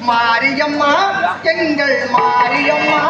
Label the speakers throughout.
Speaker 1: மாரியம்மா எங்கள் மாரியம்மா.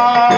Speaker 1: Allah.